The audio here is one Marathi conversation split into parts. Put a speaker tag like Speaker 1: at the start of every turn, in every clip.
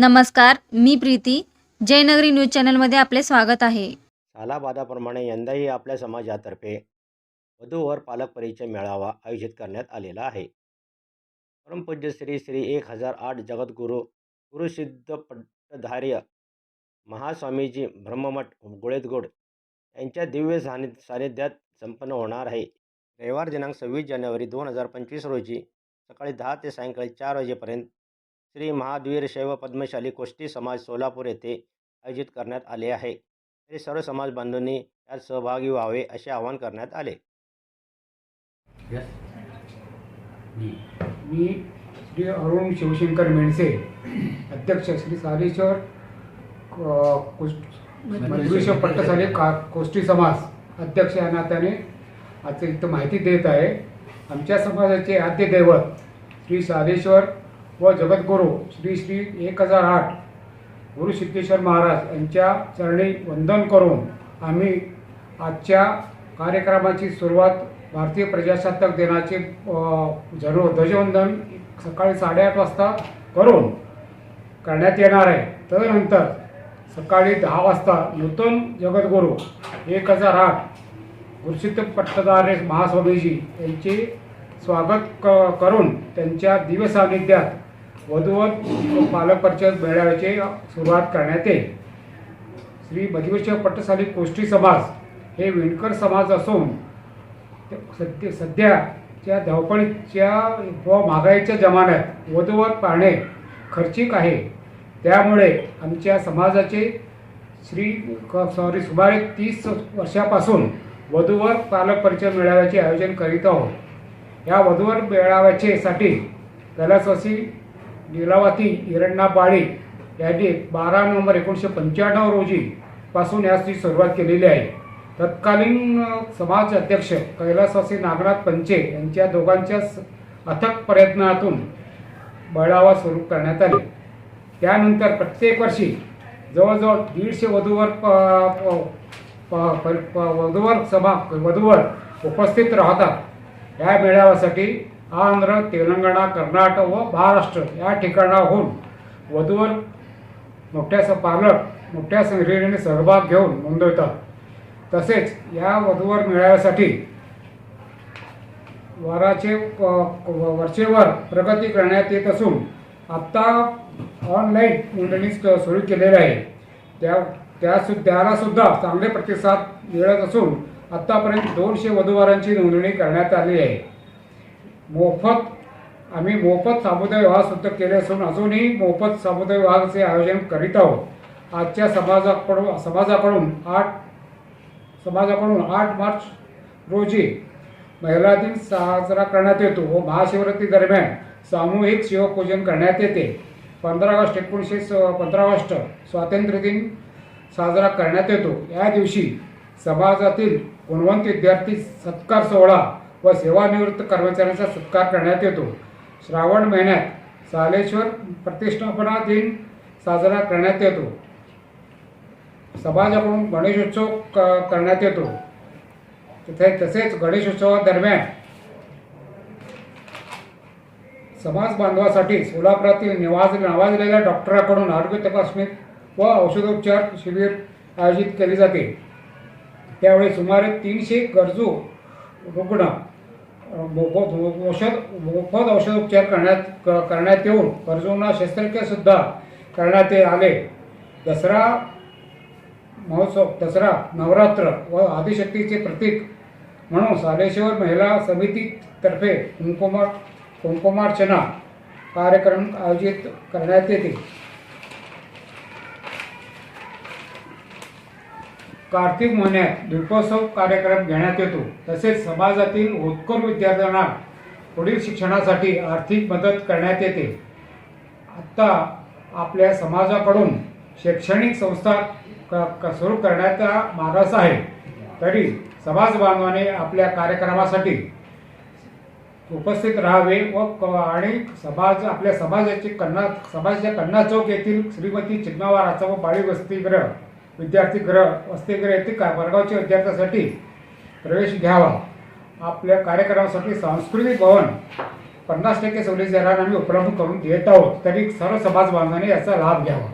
Speaker 1: नमस्कार मी प्रीती. जयनगरी न्यूज चॅनलमध्ये आपले स्वागत आहे.
Speaker 2: सालाबादाप्रमाणे यंदाही आपल्या समाजातर्फे वधूवर पालक परिचय मेळावा आयोजित करण्यात आलेला आहे. परमपूज्य श्री श्री एक हजार आठ जगद्गुरू गुरुसिद्ध पट्टधार्य महास्वामीजी ब्रह्ममठ गुळेतगुड यांच्या दिव्य सानि सानिध्यात संपन्न होणार आहे. रविवार दिनांक सव्वीस जानेवारी दोन हजार पंचवीस रोजी सकाळी दहा ते सायंकाळी चार वाजेपर्यंत श्री महावीर शैव पद्मशाली कोष्टी समाज सोलापूर येथे आयोजित करण्यात आले आहे. तरी सर्व समाज बांधवांनी यात सहभागी व्हावे असे आवाहन करण्यात आले.
Speaker 3: मी श्री अरुण शिवशंकर मेणसे अध्यक्ष श्री सालेश्वर मधुरेश्वर पट्टसाले का कोष्टी समाज अध्यक्ष या नात्याने आज इथं माहिती देत आहे. आमच्या समाजाचे आद्य दैवत श्री सालेश्वर व जगद्गुरू श्री श्री एक हजार आठ गुरु सिद्धेश्वर महाराज यांच्या चरणी वंदन करून आम्ही आजच्या कार्यक्रमाची सुरुवात भारतीय प्रजासत्ताक दिनाचे अ, ध्वजवंदन सकाळी साडेआठ वाजता करून करण्यात येणार आहे. त्यानंतर सकाळी दहा वाजता नूतन जगद्गुरू एक हजार आठ गुरुसिद्ध पट्टदारे महास्वामीजी यांचे स्वागत क करून त्यांच्या दिव्य सानिध्यात वधूवर पालक परिचय मेळाव्याची सुरुवात करण्यात येईल. श्री बदिवेश्वर पट्टसाली कोष्टी समाज हे विणकर समाज असून सध्या सध्याच्या धावपळीच्या व महागाईच्या जमान्यात वधूवर पाहणे खर्चिक आहे. त्यामुळे आमच्या समाजाचे श्री क- सॉरी सुमारे तीस वर्षापासून वधूवर पालक परिचय मेळाव्याचे आयोजन करीत आहोत. या वधूवर मेळाव्याचे साठी कैलासवासी लीलावती हिरण्णा बाळी यांनी बारा नोव्हेंबर एकोणीसशे पंच्याण्णव रोजी पासून याची सुरुवात केलेली आहे. तत्कालीन समाज अध्यक्ष कैलासवासी नागनाथ पंचे यांच्या दोघांच्या अथक प्रयत्नातून बळावा सुरू करण्यात आले. त्यानंतर प्रत्येक वर्षी जवळजवळ दीडशे वधूवर प- प- प- प- वधूवर सभा वधूवर उपस्थित राहतात. या मेळाव्यासाठी आंध्र तेलंगणा कर्नाटक व महाराष्ट्र या ठिकाणाहून वधूवर मोठ्या पालक मोठ्या संख्येने सहभाग घेऊन नोंदवतात. तसेच या वधूवर मेळाव्यासाठी वराचे वरचेवर प्रगती करण्यात येत असून आत्ता ऑनलाईन नोंदणी सुरू केलेली आहे. त्या त्या सु चांगले प्रतिसाद मिळत असून आत्तापर्यंत दोनशे वधूवरांची नोंदणी करण्यात आली आहे. मोफत आम्ही मोफत सामुदाय विवाह सुद्धा केले असून अजूनही मोफत सामुदाय विवाहाचे आयोजन करीत आहोत. आजच्या समाजाकडून समाजाकडून आठ समाजाकडून आठ मार्च रोजी महिला दिन साजरा करण्यात येतो. व महाशिवरात्री दरम्यान सामूहिक शिवपूजन करण्यात येते. पंधरा ऑगस्ट एकोणीसशे स पंधरा ऑगस्ट स्वातंत्र्य दिन साजरा करण्यात येतो. या दिवशी समाजातील गुणवंत विद्यार्थी सत्कार सोहळा व सेवानिवृत्त कर्मचाऱ्यांचा सत्कार करण्यात येतो. श्रावण महिन्यात सालेश्वर प्रतिष्ठापना दिन साजरा करण्यात येतो. समाजाकडून गणेशोत्सव क करण्यात येतो. तिथे तसेच गणेशोत्सवादरम्यान समाज बांधवासाठी सोलापुरातील निवाज नावाजलेल्या डॉक्टराकडून आरोग्य तपासणी व औषधोपचार शिबिर आयोजित केले जाते. त्यावेळी सुमारे तीनशे गरजू रुग्ण मोफत औषध मोफत औषधोपचार करण्यात क- करण्यात येऊन अर्जुना शस्त्रक्रियासुद्धा करण्यात ये- आले. दसरा महोत्सव दसरा नवरात्र व आदिशक्तीचे प्रतीक म्हणून सालेश्वर महिला समितीतर्फे कुंकुमार कुंकुमार्चना कार्यक्रम आयोजित करण्यात येते. कार्तिक महिन्यात दीपोत्सव कार्यक्रम घेण्यात येतो. तसेच समाजातील होतकरू विद्यार्थ्यांना पुढील शिक्षणासाठी आर्थिक मदत करण्यात येते. आत्ता आपल्या समाजाकडून शैक्षणिक संस्था क क सुरू करण्याचा मागास आहे. तरी समाज बांधवाने आपल्या कार्यक्रमासाठी उपस्थित राहावे व क- आणि समाज आपल्या समाजाचे कन्ना समाजाच्या कन्ना चौक येथील श्रीमती चिन्नावार आचा व बाळी वसतिगृह विद्यार्थीगृह वसतिगृह येथील का? वर्गावच्या विद्यार्थ्यांसाठी प्रवेश घ्यावा. आपल्या कार्यक्रमासाठी सांस्कृतिक भवन पन्नास टक्के सवलती दराने आम्ही उपलब्ध करून देत आहोत. तरी सर्व समाज बांधवांनी याचा लाभ घ्यावा.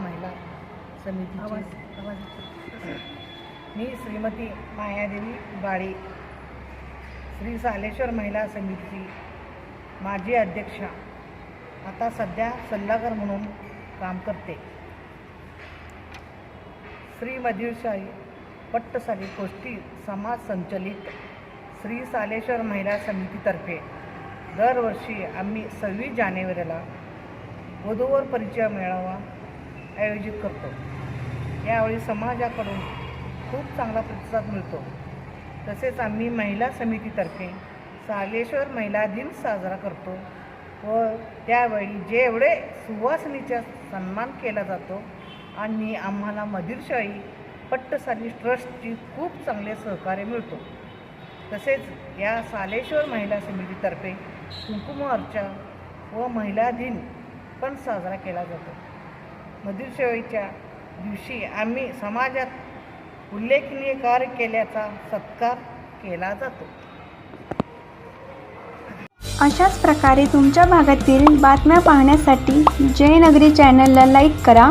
Speaker 4: महिला समितीची मी श्रीमती मायादेवी बाळी श्री सालेश्वर महिला समितीची माजी अध्यक्षा. आता सध्या सल्लागार म्हणून काम करते. श्री मधुरशाही पट्टसाली गोष्टी समाज संचलित श्री सालेश्वर महिला समितीतर्फे. दरवर्षी आम्ही सव्वीस जानेवारीला वधूवर परिचय मेळावा आयोजित करतो. यावेळी समाजाकडून खूप चांगला प्रतिसाद मिळतो. तसेच आम्ही महिला समितीतर्फे सालेश्वर महिला दिन साजरा करतो व त्यावेळी जेवढे सुवासिनीचा सन्मान केला जातो आणि आम्हाला मधुरशाही पट्टसाली ट्रस्टची खूप चांगले सहकार्य मिळतो. तसेच या सालेश्वर महिला समितीतर्फे कुंकुमोर्चा व महिला दिन पण साजरा केला जातो. मधुरसेवेच्या दिवशी आम्ही समाजात उल्लेखनीय कार्य केल्याचा सत्कार केला जातो.
Speaker 5: अशाच प्रकारे तुमच्या भागातील बातम्या पाहण्यासाठी जयनगरी चॅनलला लाईक करा.